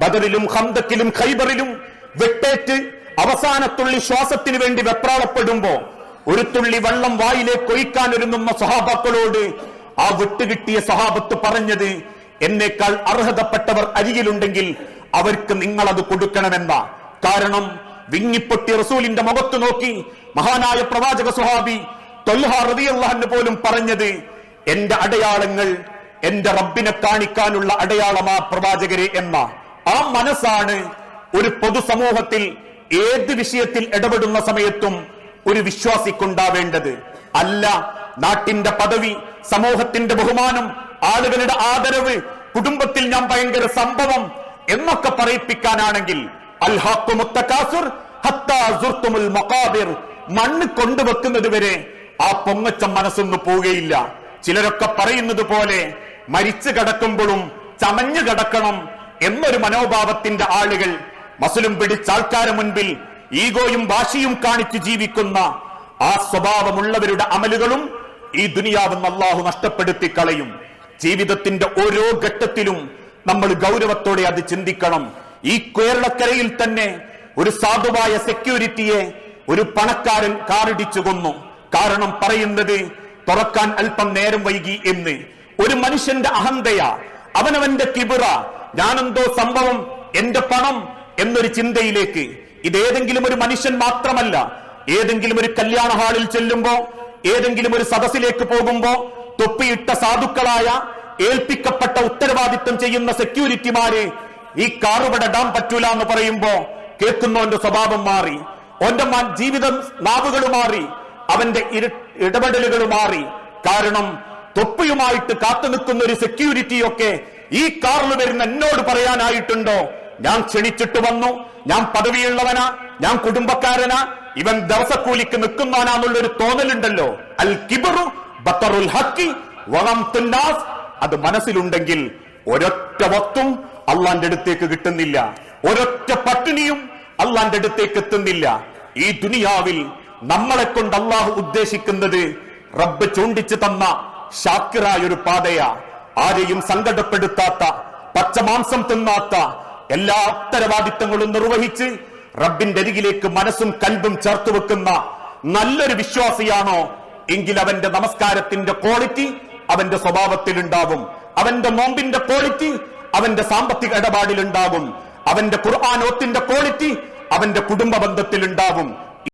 ബദറിലും ഹന്തക്കിലും ഖൈബറിലും വെട്ടേറ്റ് അവസാനത്തുള്ളി ശ്വാസത്തിന് വേണ്ടി വെപ്രാളപ്പെടുമ്പോ ഒരു തുള്ളി വെള്ളം വായിലേക്ക് ഒഴിക്കാൻ ഒരുങ്ങുന്ന സഹാബാക്കളോട് ആ വിട്ടുകിട്ടിയ സഹാബത്ത് പറഞ്ഞത് എന്നേക്കാൾ അർഹതപ്പെട്ടവർ അരികിലുണ്ടെങ്കിൽ അവർക്ക് നിങ്ങൾ അത് കൊടുക്കണമെന്ന. കാരണം വിങ്ങിപ്പൊട്ടി റസൂലിന്റെ മുഖത്ത് നോക്കി മഹാനായ പ്രവാചക സുഹാബി തൊൽഹാറിയല്ലാഹന് പോലും പറഞ്ഞത് എന്റെ അടയാളങ്ങൾ എന്റെ റബ്ബിനെ കാണിക്കാനുള്ള അടയാളമാ പ്രവാചകരെ എന്ന. ആ മനസ്സാണ് ഒരു പൊതുസമൂഹത്തിൽ ഏത് വിഷയത്തിൽ ഇടപെടുന്ന സമയത്തും ഒരു വിശ്വാസിക്കുണ്ടാവേണ്ടത്. അല്ല നാട്ടിന്റെ പദവി സമൂഹത്തിന്റെ ബഹുമാനം ആളുകളുടെ ആദരവ് കുടുംബത്തിൽ ഞാൻ ഭയങ്കര സംഭവം എന്നൊക്കെ പറയിപ്പിക്കാനാണെങ്കിൽ മണ്ണ് കൊണ്ടുവെക്കുന്നത് വരെ ആ പൊങ്ങച്ച മനസ്സൊന്നു പോവുകയില്ല. ചിലരൊക്കെ പറയുന്നത് പോലെ മരിച്ചു കിടക്കുമ്പോഴും ചമഞ്ഞു കിടക്കണം എന്നൊരു മനോഭാവത്തിന്റെ ആളുകൾ മസുലും പിടിച്ച ആൾക്കാരെ മുൻപിൽ ഈഗോയും വാശിയും കാണിച്ച് ജീവിക്കുന്ന ആ സ്വഭാവമുള്ളവരുടെ അമലുകളും ഈ ദുനിയാവെന്ന് അള്ളാഹു നഷ്ടപ്പെടുത്തി കളയും ജീവിതത്തിന്റെ ഓരോ ഘട്ടത്തിലും നമ്മൾ ഗൗരവത്തോടെ അത് ചിന്തിക്കണം. ഈ കേരളക്കരയിൽ തന്നെ ഒരു സാധുവായ സെക്യൂരിറ്റിയെ ഒരു പണക്കാരൻ കാറിടിച്ചു കൊന്നു. കാരണം പറയുന്നത് തുറക്കാൻ അല്പം നേരം വൈകി എന്ന്. ഒരു മനുഷ്യന്റെ അഹന്തയ അവനവന്റെ കിബിറ ഞാനെന്തോ സംഭവം എന്റെ പണം എന്നൊരു ചിന്തയിലേക്ക്. ഇതേതെങ്കിലും ഒരു മനുഷ്യൻ മാത്രമല്ല. ഏതെങ്കിലും ഒരു കല്യാണ ഹാളിൽ ചെല്ലുമ്പോ ഏതെങ്കിലും ഒരു സദസ്സിലേക്ക് പോകുമ്പോ തൊപ്പിയിട്ട സാധുക്കളായ ഏൽപ്പിക്കപ്പെട്ട ഉത്തരവാദിത്വം ചെയ്യുന്ന സെക്യൂരിറ്റിമാരെ ഈ കാറുപട ഇടാൻ പറ്റൂല എന്ന് പറയുമ്പോ കേൾക്കുന്നവന്റെ സ്വഭാവം മാറി. ഓന്റെ ജീവിതം നാവുകൾ മാറി. അവന്റെ ഇടപെടലുകൾ മാറി. കാരണം തൊപ്പിയുമായിട്ട് കാത്തു നിൽക്കുന്ന ഒരു സെക്യൂരിറ്റിയൊക്കെ ഈ കാറിൽ വരുന്ന എന്നോട് പറയാനായിട്ടുണ്ടോ? ഞാൻ ക്ഷണിച്ചിട്ട് വന്നു. ഞാൻ പദവിയുള്ളവനാ. ഞാൻ കുടുംബക്കാരനാ. ഇവൻ ദിവസക്കൂലിക്ക് നിൽക്കുന്നവനാന്നുള്ളൊരു തോന്നലുണ്ടല്ലോ. അൽ കിബറു ബത്തറുൽ ഹക്കി വളം തുന്നാസ്. അത് മനസ്സിലുണ്ടെങ്കിൽ ഒരൊറ്റ വത്തും അള്ളാന്റെ അടുത്തേക്ക് കിട്ടുന്നില്ല. ഒരൊറ്റ പട്ടിണിയും അള്ളാന്റെ അടുത്തേക്ക് എത്തുന്നില്ല. ഈ ദുനിയാവിൽ നമ്മളെ കൊണ്ട് അള്ളാഹു ഉദ്ദേശിക്കുന്നത് റബ്ബ് ചൂണ്ടിച്ചു തന്ന ഷാക്കിറായ ഒരു പാതയാ ആരെയും സങ്കടപ്പെടുത്താത്ത പച്ചമാംസം തിന്നാത്ത എല്ലാ ഉത്തരവാദിത്തങ്ങളും നിർവഹിച്ച് റബ്ബിന്റെ അരികിലേക്ക് മനസ്സും കൽബും ചേർത്ത് വെക്കുന്ന നല്ലൊരു വിശ്വാസിയാണോ? എങ്കിൽ അവന്റെ നമസ്കാരത്തിന്റെ ക്വാളിറ്റി അവന്റെ സ്വഭാവത്തിൽ ഉണ്ടാവും അവന്റെ നോമ്പിന്റെ ക്വാളിറ്റി അവന്റെ സാമ്പത്തിക ഇടപാടിൽ ഉണ്ടാവും അവന്റെ ഖുർആാനോത്തിന്റെ ക്വാളിറ്റി അവന്റെ കുടുംബ ബന്ധത്തിൽ ഉണ്ടാവും